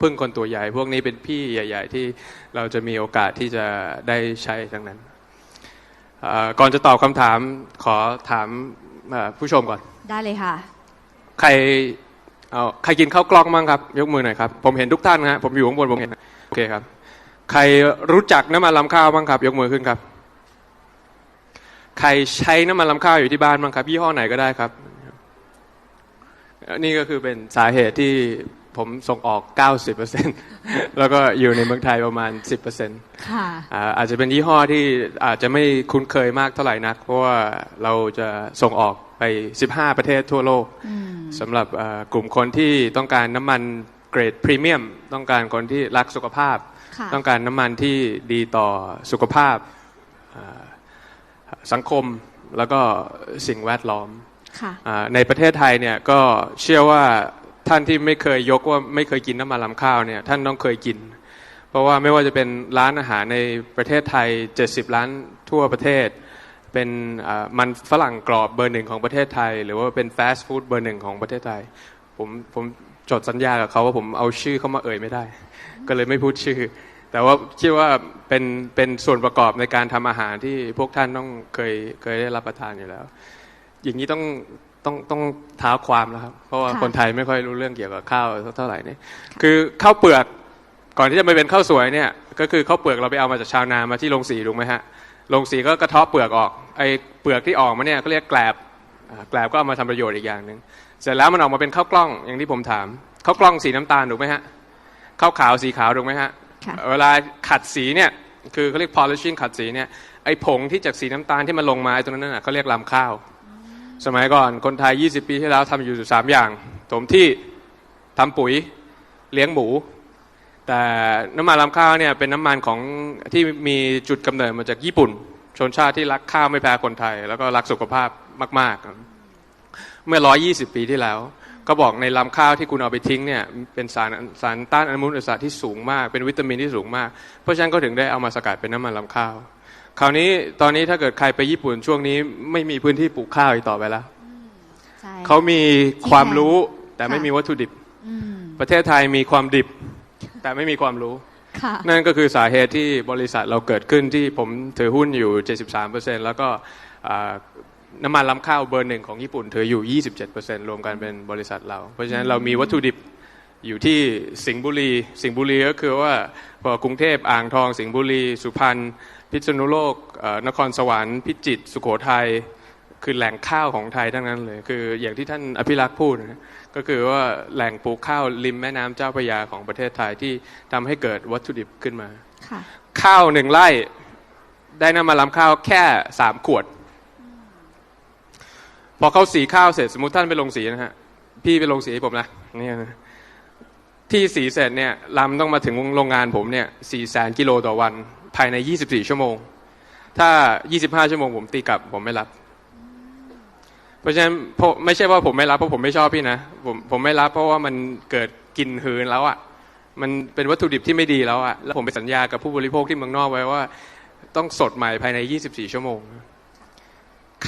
พึ่งคนตัวใหญ่ พวกนี้เป็นพี่ใหญ่ ๆ ที่เราจะมีโอกาสที่จะได้ใช้ทั้งนั้นเอ่อก่อนจะตอบคำถามขอถามเอ่อผู้ชมก่อน ได้เลยค่ะ ใครเอาใครกินข้าวกล้องบ้างครับ ยกมือหน่อยครับ ผมเห็นทุกท่านนะฮะผมอยู่ข้างบนผมเห็นโอเคครับ ใครรู้จักน้ำมันลำข้าวบ้างครับ ยกมือขึ้นครับ ใครใช้น้ำมันลำข้าวอยู่ที่บ้านบ้างครับยี่ห้อไหนก็ได้ครับ นี่ก็คือเป็นสาเหตุที่ ผมส่งออก 90%แล้วก็อยู่ในเมืองไทยประมาณ 10%ค่ะอ่าอาจจะเป็นยี่ห้อที่อาจจะไม่คุ้นเคยมากเท่าไหร่นัก เพราะว่าเราจะส่งออกไป 15 ประเทศทั่วโลกสำหรับอ่ากลุ่มคนที่ต้องการน้ำมันเกรดพรีเมียม ต้องการคนที่รักสุขภาพค่ะต้องการน้ำมันที่ดีต่อสุขภาพอ่าสังคมแล้วก็สิ่งแวดล้อมค่ะอ่าในประเทศไทยเนี่ยก็เชื่อว่า ท่านที่ไม่เคยยกว่าไม่เคยกินน้ำมันลำข้าวเนี่ยท่านต้องเคยกิน เพราะว่าไม่ว่าจะเป็นร้านอาหารในประเทศไทย 70ล้านทั่วประเทศ เป็นอ่ามันฝรั่งกรอบเบอร์หนึ่งของประเทศไทย หรือว่าเป็นฟาสต์ฟู้ดเบอร์หนึ่งของประเทศไทย ผมผมจดสัญญากับเขาว่าผมเอาชื่อเขามาเอ่ยไม่ได้ ก็เลยไม่พูดชื่อ แต่ว่าคิดว่าเป็นเป็นส่วนประกอบในการทำอาหารที่พวกท่านต้องเคยเคยได้รับประทานอยู่แล้ว อย่างนี้ต้อง ต้องต้องเท้าความแล้วครับ เพราะว่าค่ะ คนไทยไม่ค่อยรู้เรื่องเกี่ยวกับข้าวสักเท่าไหร่เนี่ยคือข้าวเปลือกก่อนที่จะมาเป็นข้าวสวยเนี่ยก็คือข้าวเปลือกเราไปเอามาจากชาวนามาที่โรงสีถูกไหมฮะโรงสีก็กระเทาะเปลือกออกไอ้เปลือกที่ออกมาเนี่ยเขาเรียกแกลบอ่าแกลบก็เอามาทำประโยชน์อีกอย่างหนึ่งเสร็จแล้วมันออกมาเป็นข้าวกล้องอย่างที่ผมถามข้าวกล้องสีน้ำตาลถูกไหมฮะข้าวขาวสีขาวถูกไหมฮะ ค่ะ เวลาขัดสีเนี่ยคือเขาเรียก polishing ขัดสีเนี่ยไอ้ผงที่จากสีน้ำตาลที่มันลงมาไอ้ตรงนั้นน่ะเขาเรียกลำข้าว สมัยก่อนคนไทย 20 ปีที่แล้วทำอยู่สามอย่างถมที่ทำปุ๋ยเลี้ยงหมู แต่น้ำมันลำข้าวเนี่ยเป็นน้ำมันของที่มีจุดกำเนิดมาจากญี่ปุ่น ชนชาติที่รักข้าวไม่แพ้คนไทย แล้วก็รักสุขภาพมาก ๆ เมื่อ 120 ปีที่แล้ว ก็บอกในลำข้าวที่คุณเอาไปทิ้งเนี่ยเป็นสารสารต้านอนุมูลอิสระที่สูงมาก เป็นวิตามินที่สูงมาก เพราะฉะนั้นก็ถึงได้เอามาสกัดเป็นน้ำมันลำข้าว คราวนี้ตอนนี้ถ้าเกิดใครไปญี่ปุ่นช่วงนี้ไม่มีพื้นที่ปลูกข้าวอีกต่อไปแล้วใช่เขามีความรู้แต่ค่ะไม่มีวัตถุดิบอืมประเทศไทยมีความดิบ แต่ไม่มีความรู้ค่ะนั่นก็คือสาเหตุที่บริษัทเราเกิดขึ้นที่ผมถือหุ้นอยู่ 73%แล้วก็อ่าน้ำมันล้ำข้าวเบอร์หนึ่งของญี่ปุ่นถืออยู่ 27%รวมกันเป็นบริษัทเรา เพราะฉะนั้นเรามีวัตถุดิบ อยู่ที่สิงห์บุรี สิงห์บุรีก็คือว่าพอกรุงเทพอ่างทอง สิงห์บุรี สุพรรณพิษณุโลกเอ่อนครสวรรค์พิจิตรสุโขทัยคือแหล่งข้าวของไทยทั้งนั้นเลย คืออย่างที่ท่านอภิรักษ์พูดนะก็คือว่าแหล่งปลูกข้าวริมแม่น้ำเจ้าพระยาของประเทศไทยที่ทำให้เกิดวัตถุดิบขึ้นมาค่ะข้าวหนึ่งไร่ได้น้ำมันลำข้าวแค่สามขวด พอเขาสีข้าวเสร็จสมมติท่านไปลงสีนะฮะพี่ไปลงสีให้ผมนะเนี่ยนะ ที่สีเสร็จเนี่ยลำต้องมาถึงโรงงานผมเนี่ยสี่แสนกิโลต่อวันภายในยี่สิบสี่ชั่วโมง ถ้ายี่สิบห้าชั่วโมงผมตีกลับผมไม่รับ เพราะฉะนั้นไม่ใช่ว่าผมไม่รับเพราะผมไม่ชอบพี่นะผมผมไม่รับเพราะว่ามันเกิดกลิ่นหืนแล้วอะ่ะมันเป็นวัตถุดิบที่ไม่ดีแล้วอะ่ะแล้วผมไปสัญญากับผู้บริโภคที่เมืองนอกไว้ว่า ต้องสดใหม่ภายใน 24 ชั่วโมง